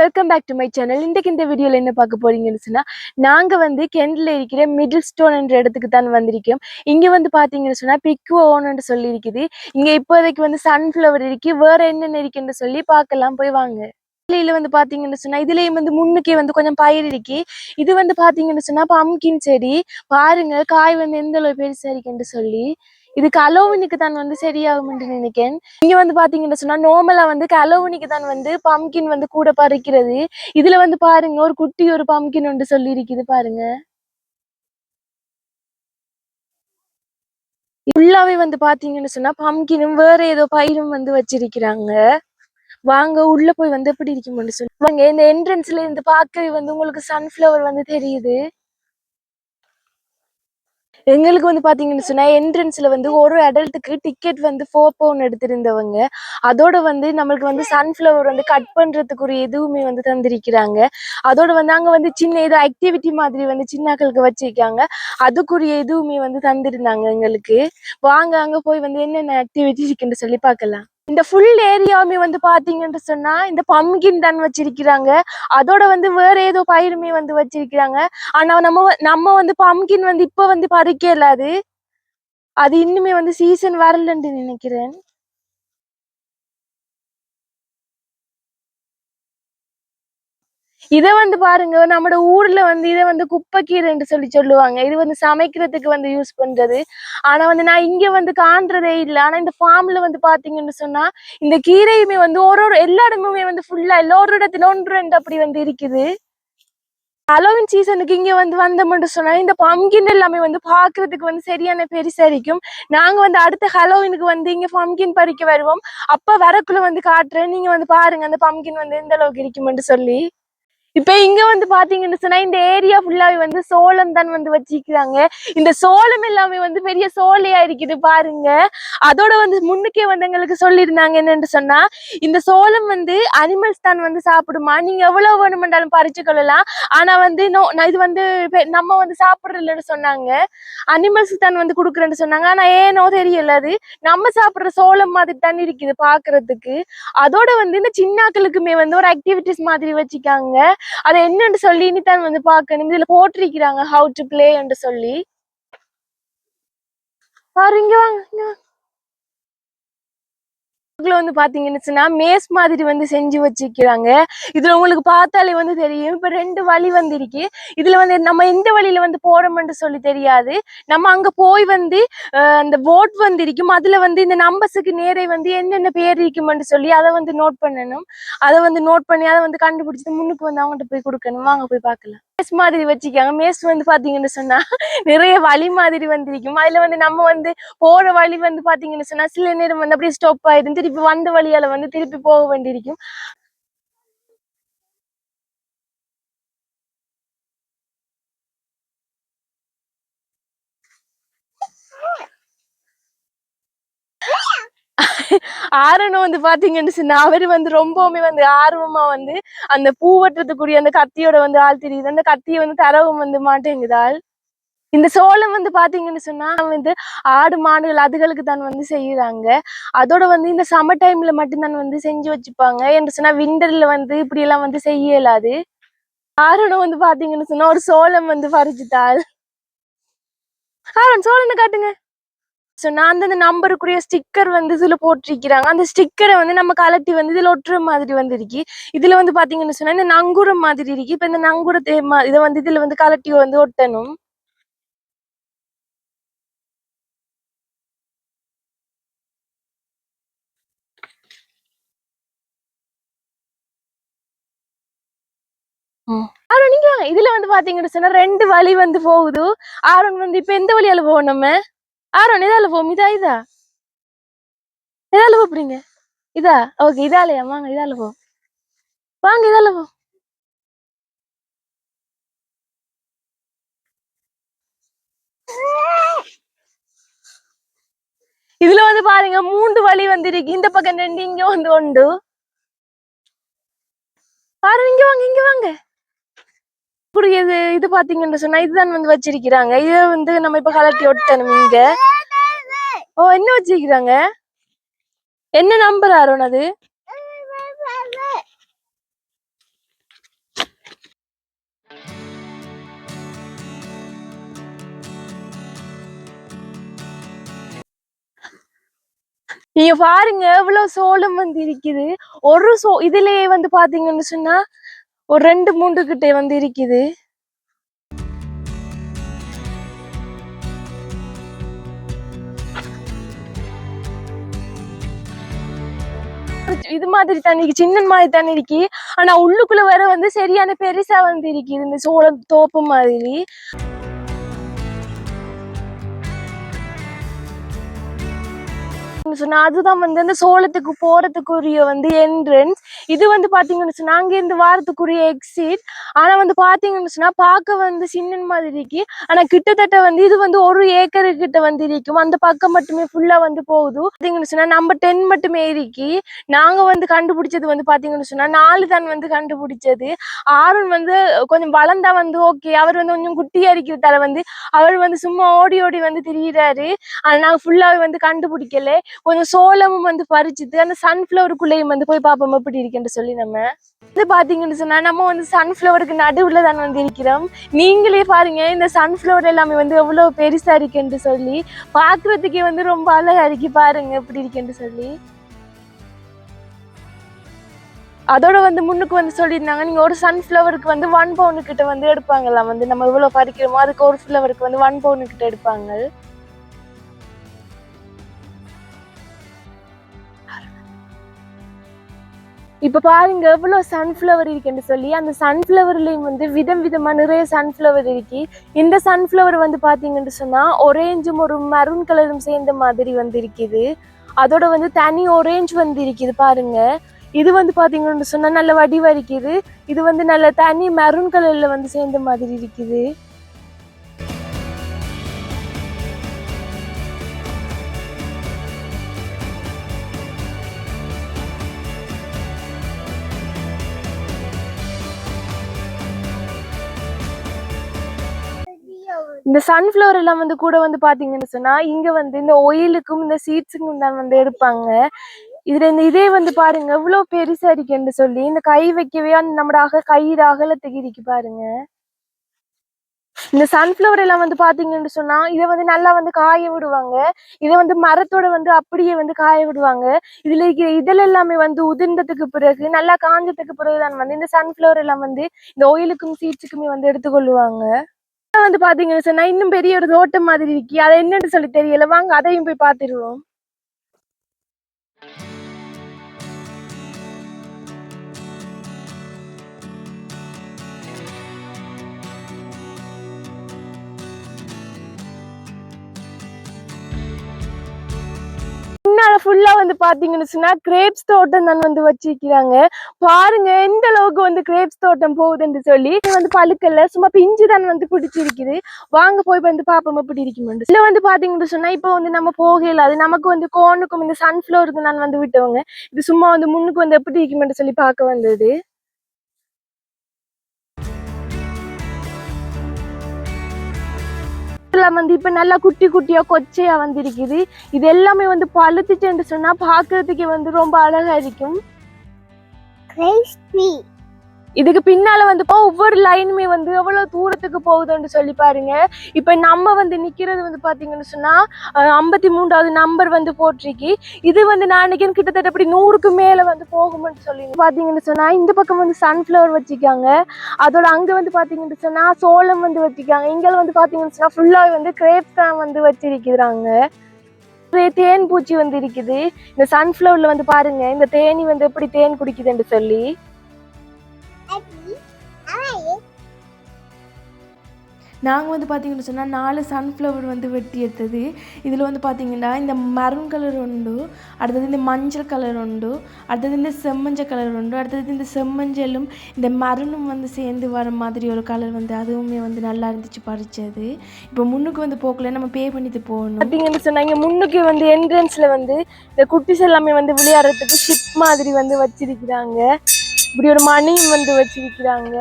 Welcome back to my channel இன்றைக்கு இந்த வீடியோவில் என்ன பார்க்க போறீங்கன்னு சொன்னா நாங்க வந்து கெண்டில் இருக்கிற மிடில் ஸ்டோன் என்ற இடத்துக்கு தான் வந்திருக்கோம். இங்க வந்து பாத்தீங்கன்னு சொன்னா பிக்குவோன்னு சொல்லி இருக்குது இங்க இப்போதைக்கு வந்து சன்ஃப்ளவர் இருக்கு வேற என்னென்ன இருக்குன்னு சொல்லி பார்க்கலாம். போய் வாங்க. இதுல வந்து பாத்தீங்கன்னு சொன்னா இதுலயும் வந்து முன்னுக்கே வந்து கொஞ்சம் பயிர் இருக்கு. இது வந்து பாத்தீங்கன்னு சொன்னா பம்கின் செடி பாருங்க காய் வந்து எந்த அளவு பெருசா இருக்குன்னு சொல்லி. இது கலோவனுக்கு தான் வந்து சரியாகும்னு நினைக்கிறேன். இங்க வந்து பாத்தீங்கன்னு சொன்னா நோமலா வந்து கலோவனிக்கு தான் வந்து பம்கின் வந்து கூட பறிக்கிறது. இதுல வந்து பாருங்க ஒரு குட்டி ஒரு பம்கின் ஒன்று சொல்லி இருக்குது பாருங்க. ஃபுல்லாவே வந்து பாத்தீங்கன்னு சொன்னா பம்கினும் வேற ஏதோ பயிரும் வந்து வச்சிருக்கிறாங்க. வாங்க உள்ள போய் வந்து எப்படி இருக்கும்னு சொல்லி. வாங்க இந்த என்ட்ரன்ஸ்ல இருந்து பார்க்கவே வந்து உங்களுக்கு சன்ஃபிளவர் வந்து தெரியுது. எங்களுக்கு வந்து பாத்தீங்கன்னு சொன்னா என்ட்ரன்ஸ்ல வந்து ஒரு அடல்ட்டுக்கு டிக்கெட் வந்து ஃபோர் பவுன் எடுத்திருந்தவங்க. அதோட வந்து நம்மளுக்கு வந்து சன்ஃபிளவர் வந்து கட் பண்றதுக்குரிய எதுவுமே வந்து தந்திருக்கிறாங்க. அதோட வந்து அங்க வந்து சின்ன ஏதோ ஆக்டிவிட்டி மாதிரி வந்து சின்னாக்களுக்கு வச்சிருக்காங்க. அதுக்குரிய எதுவுமே வந்து தந்திருந்தாங்க எங்களுக்கு. வாங்க அங்க போய் வந்து என்னென்ன ஆக்டிவிட்டி இருக்குன்னு சொல்லி பார்க்கலாம். இந்த ஃபுல் ஏரியாவுமே வந்து பாத்தீங்கன்னு சொன்னா இந்த பம்கின் தான் வச்சிருக்கிறாங்க. அதோட வந்து வேற ஏதோ பயிருமே வந்து வச்சிருக்கிறாங்க. ஆனா நம்ம நம்ம வந்து பம்கின் வந்து இப்ப வந்து பறிக்க இல்லாது அது இன்னுமே வந்து சீசன் வரலன்னு நினைக்கிறேன். இத வந்து பாருங்க நம்மட ஊர்ல வந்து இதை வந்து குப்பைக்கீரைன்னு சொல்லி சொல்லுவாங்க. இது வந்து சமைக்கிறதுக்கு வந்து யூஸ் பண்றது. ஆனா வந்து நான் இங்க வந்து காண்றதே இல்ல. ஆனா இந்த ஃபார்ம்ல வந்து பாத்தீங்கன்னு சொன்னா இந்த கீரையுமே வந்து ஒரு ஒரு எல்லா இடமுமே வந்து ஃபுல்லா எல்லா ஒரு இடத்துல ஒன்று ரெண்டு அப்படி வந்து இருக்குது. ஹலோவின் சீசனுக்கு இங்க வந்து வந்தோம்னு சொன்னா இந்த பம்கின் எல்லாமே வந்து பாக்குறதுக்கு வந்து சரியான பெருசா இருக்கும் நாங்க வந்து அடுத்த ஹலோவினுக்கு வந்து இங்க பம்கின் பறிக்க வருவோம். அப்ப வரக்குள்ள வந்து காட்டுறேன். நீங்க வந்து பாருங்க அந்த பம்கின் வந்து எந்த அளவுக்கு இருக்கும்னு சொல்லி. இப்ப இங்க வந்து பாத்தீங்கன்னு சொன்னா இந்த ஏரியா ஃபுல்லாவே வந்து சோளம் தான் வந்து வச்சிருக்கிறாங்க. இந்த சோளம் எல்லாமே வந்து பெரிய சோலையா இருக்குது பாருங்க. அதோட வந்து முன்னுக்கே வந்து எங்களுக்கு சொல்லியிருந்தாங்க என்னன்னு சொன்னா இந்த சோளம் வந்து அனிமல்ஸ் தான் வந்து சாப்பிடுமா? நீங்க எவ்வளவு வேணுமென்றாலும் பறிச்சு கொள்ளலாம். ஆனா வந்து நோ நான் இது வந்து நம்ம வந்து சாப்பிடுறதுலன்னு சொன்னாங்க. அனிமல்ஸ் தான் வந்து கொடுக்குறேன்னு சொன்னாங்க. ஆனா ஏனோ தெரியல அது. நம்ம சாப்பிடுற சோளம் மாதிரி தான் இருக்குது பாக்குறதுக்கு. அதோட வந்து இந்த சின்னாக்களுக்குமே வந்து ஒரு ஆக்டிவிட்டிஸ் மாதிரி வச்சுக்காங்க. அது என்னன்னு சொல்லி இனித்தான் வந்து பார்க்கணும். இதுல போட்டிருக்கிறாங்க ஹவு டு பிளே என்று சொல்லி. பாரு இங்க வாங்க. ஷாப்புக்குள்ள வந்து பாத்தீங்கன்னு சொன்னா மேஸ் மாதிரி வந்து செஞ்சு வச்சிருக்கிறாங்க. இதுல உங்களுக்கு பார்த்தாலே வந்து தெரியும். இப்ப ரெண்டு வழி வந்து இருக்கு இதுல வந்து நம்ம எந்த வழியில வந்து போறோம்னு சொல்லி தெரியாது. நம்ம அங்க போய் வந்து அந்த போட் வந்து இருக்கும் அதுல வந்து இந்த நம்பர்ஸுக்கு நேரே வந்து என்னென்ன பேர் இருக்குமென்று சொல்லி அதை வந்து நோட் பண்ணணும். அதை வந்து நோட் பண்ணி அதை வந்து கண்டுபிடிச்சிட்டு முன்னுக்கு வந்து அவங்ககிட்ட போய் கொடுக்கணும். வாங்க போய் பார்க்கலாம். மேஸ் மாதிரி வச்சிருக்காங்க மேஸ் வந்து பாத்தீங்கன்னு சொன்னா நிறைய வழி மாதிரி வந்திருக்கும். அதுல வந்து நம்ம வந்து போற வழி வந்து பாத்தீங்கன்னு சொன்னா சில நேரம் வந்து அப்படியே ஸ்டாப் ஆயிடும். திருப்பி வந்த வழியால வந்து திருப்பி போக வேண்டியிருக்கும். ஆரணும் வந்து பாத்தீங்கன்னு சொன்னா அவரு வந்து ரொம்பவுமே வந்து ஆர்வமா வந்து அந்த பூ வெட்டுறதுக்குரிய அந்த கத்தியோட வந்து ஆள் தெரியுது. அந்த கத்தியை வந்து தரவும் வந்து மாட்டேங்குதாள். இந்த சோளம் வந்து பாத்தீங்கன்னு சொன்னா வந்து ஆடு மாடுகள் அதுகளுக்கு தான் வந்து செய்யறாங்க. அதோட வந்து இந்த சம்மர் டைம்ல மட்டும்தான் வந்து செஞ்சு வச்சுப்பாங்க என்று சொன்னா விண்டர்ல வந்து இப்படி எல்லாம் வந்து செய்ய இயலாது. ஆரணம் வந்து பாத்தீங்கன்னு சொன்னா ஒரு சோளம் வந்து பறிச்சுட்டாள். ஆரன் சோளனை காட்டுங்க. சொன்னா அந்தந்த நம்பருக்குரிய ஸ்டிக்கர் வந்து இதுல போட்டிருக்கிறாங்க. அந்த ஸ்டிக்கரை வந்து நம்ம கலட்டி வந்து இதுல ஒட்டுற மாதிரி வந்து இருக்கு. இதுல வந்து பாத்தீங்கன்னு சொன்னா இந்த நங்குரம் மாதிரி இருக்கு. இப்ப இந்த நங்குரத்தை இதை வந்து இதுல வந்து கலட்டி வந்து ஒட்டணும். ஆரோன் நீங்க. இதுல வந்து பாத்தீங்கன்னு சொன்னா ரெண்டு வழி வந்து போகுது. ஆரோன் வந்து இப்ப எந்த வழியால போவோம் நம்ம இதால போம் இதா? இதா இதால போறீங்க இதா? ஓகே இதாலயா? வாங்க இதால போ. வாங்க இதால போ. இதுல வந்து பாருங்க மூன்று வழி வந்திருக்கு. இந்த பக்கம் ரெண்டு இங்க வந்து உண்டு பாருங்க இங்க வாங்க இங்க வாங்க. இப்படி இது இது பாத்தீங்கன்னு சொன்னா இதுதான் வந்து வச்சிருக்கிறாங்க. இதை வந்து நம்ம இப்ப கலட்டி ஒட்டணும் இங்க. ஓ என்ன வச்சிருக்கிறாங்க? என்ன நம்பர் அருண் அது? நீங்க பாருங்க எவ்வளவு சோளம் வந்து இருக்குது. ஒரு சோ இதுலயே வந்து பாத்தீங்கன்னு சொன்னா ஒரு ரெண்டு மூன்று கிட்ட வந்து இருக்குது. இது மாதிரி தண்ணி சின்ன மாதிரி தண்ணி இருக்கு. ஆனா உள்ளுக்குள்ள வர வந்து சரியான பெருசா வந்து இருக்குது இந்த சோளம் தோப்பு மாதிரி. சொன்னா அதுதான் வந்து அந்த சோளத்துக்கு போறதுக்குரிய வந்து என்ட்ரன்ஸ் இது வந்து பாத்தீங்கன்னு சொன்னா அங்க இருந்து வாரத்துக்குரிய எக்ஸிட் ஆனா வந்து பாத்தீங்கன்னு சொன்னா பார்க்க வந்து சின்ன மாதிரி இருக்கு. ஆனா கிட்டத்தட்ட வந்து இது வந்து ஒரு ஏக்கர் கிட்ட வந்து இருக்கும். அந்த பக்கம் மட்டுமே ஃபுல்லா வந்து போகுது. பாத்தீங்கன்னு சொன்னா நம்ம டென் மட்டுமே இருக்கு. நாங்க வந்து கண்டுபிடிச்சது வந்து பாத்தீங்கன்னு சொன்னா நாலு தான் வந்து கண்டுபிடிச்சது. ஆறுன் வந்து கொஞ்சம் வளர்ந்தா வந்து ஓகே அவர் வந்து கொஞ்சம் குட்டியா இருக்கிறதால வந்து அவர் வந்து சும்மா ஓடி ஓடி வந்து திரியிறாரு. ஆனா நாங்க ஃபுல்லாவே வந்து கண்டுபிடிக்கல. கொஞ்சம் சோளமும் வந்து பறிச்சுட்டு அந்த சன்ஃப்ளவருக்குள்ளேயும் வந்து போய் பார்ப்போம் எப்படி இருக்குன்னு சொல்லி நம்ம. இது பாத்தீங்கன்னு சொன்னா நம்ம வந்து சன்ஃப்ளவருக்கு நடுவுல தான் வந்து இருக்கிறோம். நீங்களே பாருங்க இந்த சன்ஃப்ளவர் எல்லாமே வந்து எவ்வளவு பெருசா இருக்குன்னு சொல்லி. பாக்குறதுக்கே வந்து ரொம்ப அழகா இருக்கு பாருங்க எப்படி இருக்குன்னு சொல்லி. அதோட வந்து முன்னுக்கு வந்து சொல்லியிருந்தாங்க நீங்க ஒரு சன்ஃப்ளவருக்கு வந்து ஒன் பவுன் கிட்ட வந்து எடுப்பாங்களாம். வந்து நம்ம இவ்வளவு பறிக்கிறோமோ அதுக்கு ஒரு ஃப்ளவருக்கு வந்து ஒன் பவுன் கிட்ட எடுப்பாங்க. இப்போ பாருங்க எவ்வளோ சன்ஃப்ளவர் இருக்குன்னு சொல்லி அந்த சன்ஃப்ளவர்லேயும் வந்து விதம் விதமாக நிறைய சன்ஃப்ளவர் இருக்கு. இந்த சன்ஃப்ளவர் வந்து பார்த்தீங்கன்னு சொன்னால் ஒரேஞ்சும் ஒரு மரூன் கலரும் சேர்ந்த மாதிரி வந்து இருக்குது. அதோட வந்து தனி ஒரேஞ்ச் வந்து இருக்குது பாருங்க. இது வந்து பார்த்தீங்கன்னு சொன்னால் நல்ல வடிவா இருக்குது. இது வந்து நல்ல தனி மெரூன் கலரில் வந்து சேர்ந்த மாதிரி இருக்குது. இந்த சன்ஃப்ளவர் எல்லாம் வந்து கூட வந்து பாத்தீங்கன்னு சொன்னா இங்க வந்து இந்த ஒயிலுக்கும் இந்த சீட்ஸுக்கும் தான் வந்து எடுப்பாங்க. இதுல இந்த இதே வந்து பாருங்க எவ்வளவு பெருசா இருக்குன்னு சொல்லி இந்த கை வைக்கவே அந்த அக கயிறு அகலத்துக்கு இருக்கு பாருங்க. இந்த சன்ஃப்ளவர் எல்லாம் வந்து பாத்தீங்கன்னு சொன்னா இதை வந்து நல்லா வந்து காய விடுவாங்க. இதை வந்து மரத்தோட வந்து அப்படியே வந்து காய விடுவாங்க. இதுல இருக்கிற இதழ் எல்லாமே வந்து உதிர்ந்ததுக்கு பிறகு நல்லா காஞ்சதுக்கு பிறகுதான் வந்து இந்த சன்ஃப்ளவர் எல்லாம் வந்து இந்த ஒயிலுக்கும் சீட்ஸுக்குமே வந்து எடுத்துக்கொள்ளுவாங்க. வந்து பாத்தீங்கன்னு சொன்னா இன்னும் பெரிய ஒரு தோட்டம் மாதிரி இருக்கு அதை என்னன்னு சொல்லி தெரியல. வாங்க அதையும் போய் பாத்துருவோம் ஃபுல்லா வந்து பாத்தீங்கன்னு சொன்னா கிரேப்ஸ் தோட்டம் தான் வந்து வச்சிருக்கிறாங்க. பாருங்க எந்த அளவுக்கு வந்து கிரேப்ஸ் தோட்டம் போகுதுன்னு சொல்லி வந்து பழுக்கல்ல சும்மா பிஞ்சு தான் வந்து பிடிச்சிருக்குது வாங்க போய் வந்து பாப்போம் எப்படி இருக்குமெண்டு இதுல வந்து பாத்தீங்கன்னு சொன்னா இப்போ வந்து நம்ம போகல அது நமக்கு வந்து கோனுக்கும் இந்த சன்ஃபிளவருக்கு நான் வந்து விட்டவங்க. இது சும்மா வந்து முன்னுக்கு வந்து எப்படி இருக்குமென்று சொல்லி பார்க்க வந்தது. எல்லாம் வந்து இப்ப நல்லா குட்டி குட்டியா கொச்சையா வந்திருக்குது. இது எல்லாமே வந்து பழுத்துச்சுன்னு சொன்னா பாக்குறதுக்கே வந்து ரொம்ப அழகா இருக்கும். கிறிஸ்பி இதுக்கு பின்னால வந்து ஒவ்வொரு லைனுமே வந்து எவ்வளவு தூரத்துக்கு போகுதுன்னு சொல்லி பாருங்க. இப்ப நம்ம வந்து நிக்கிறது வந்து பாத்தீங்கன்னு சொன்னா ஐம்பத்தி மூன்றாவது நம்பர் வந்து போட்டிருக்கு. இது வந்து நான் நினைக்கிறேன் கிட்டத்தட்ட இப்படி நூறுக்கு மேல வந்து போகும்னு சொல்லி பாத்தீங்கன்னு சொன்னா இந்த பக்கம் வந்து சன்ஃபிளவர் வச்சிருக்காங்க. அதோட அங்க வந்து பாத்தீங்கன்னு சொன்னா சோளம் வந்து வச்சிருக்காங்க. இங்க வந்து பாத்தீங்கன்னு சொன்னா ஃபுல்லா வந்து கிரேப்ஸ் தான் வந்து வச்சிருக்கிறாங்க. தேன் பூச்சி வந்து இருக்குது. இந்த சன்ஃபிளவர்ல வந்து பாருங்க இந்த தேனி வந்து எப்படி தேன் குடிக்குதுன்னு சொல்லி. நாங்கள் வந்து பார்த்தீங்கன்னு சொன்னால் நாலு சன்ஃப்ளவர் வந்து வெட்டி எடுத்தது. இதில் வந்து பார்த்தீங்கன்னா இந்த மரூன் கலர் உண்டு அடுத்தது இந்த மஞ்சள் கலர் உண்டு அடுத்தது இந்த செம்மஞ்சள் கலர் உண்டு அடுத்தது இந்த செம்மஞ்சளும் இந்த மரணும் வந்து சேர்ந்து வர மாதிரி ஒரு கலர் வந்து அதுவுமே வந்து நல்லா இருந்துச்சு பறிச்சது. இப்போ முன்னுக்கு வந்து போக்கல நம்ம பே பண்ணிட்டு போகணும். அப்படிங்கன்னு சொன்னாங்க முன்னுக்கு வந்து என்ட்ரன்ஸில் வந்து இந்த குட்டிஸ் எல்லாமே வந்து விளையாடுறதுக்கு ஷிப் மாதிரி வந்து வச்சிருக்கிறாங்க. இப்படி ஒரு மணியும் வந்து வச்சிருக்கிறாங்க.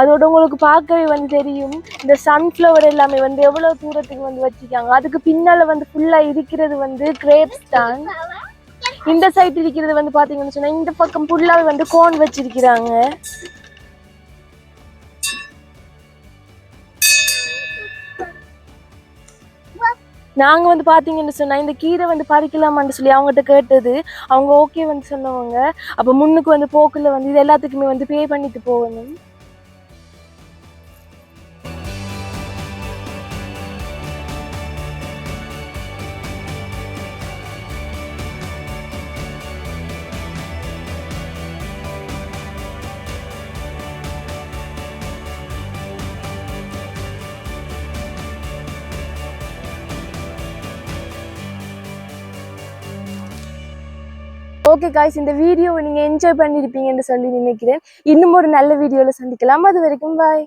அதோட உங்களுக்கு பார்க்கவே வந்து தெரியும். இந்த சன்ஃப்ளவர் எல்லாமே வந்து எவ்வளவு தூரத்துக்கு வந்து வச்சிருக்காங்க. அதுக்கு பின்னால வந்து ஃபுல்லா இருக்கிறது வந்து கிரேப்ஸ் தான். இந்த சைடு இருக்கிறது வந்து பாத்தீங்கன்னு சொன்னா இந்த பக்கம் ஃபுல்லாவே வந்து கோன் வச்சிருக்கிறாங்க. நாங்க வந்து பாத்தீங்கன்னு சொன்னா இந்த கீரை வந்து பறிக்கலாமான்னு சொல்லி அவங்ககிட்ட கேட்டது. அவங்க ஓகே வந்து சொன்னவங்க. அப்ப முன்னுக்கு வந்து போக்குல வந்து இது எல்லாத்துக்குமே வந்து பே பண்ணிட்டு போகணும். ஓகே காய்ஸ் இந்த வீடியோவை நீங்கள் என்ஜாய் பண்ணியிருப்பீங்கன்னு சொல்லி நினைக்கிறேன். இன்னும் ஒரு நல்ல வீடியோவில் சந்திக்கலாம். அது வரைக்கும் பாய்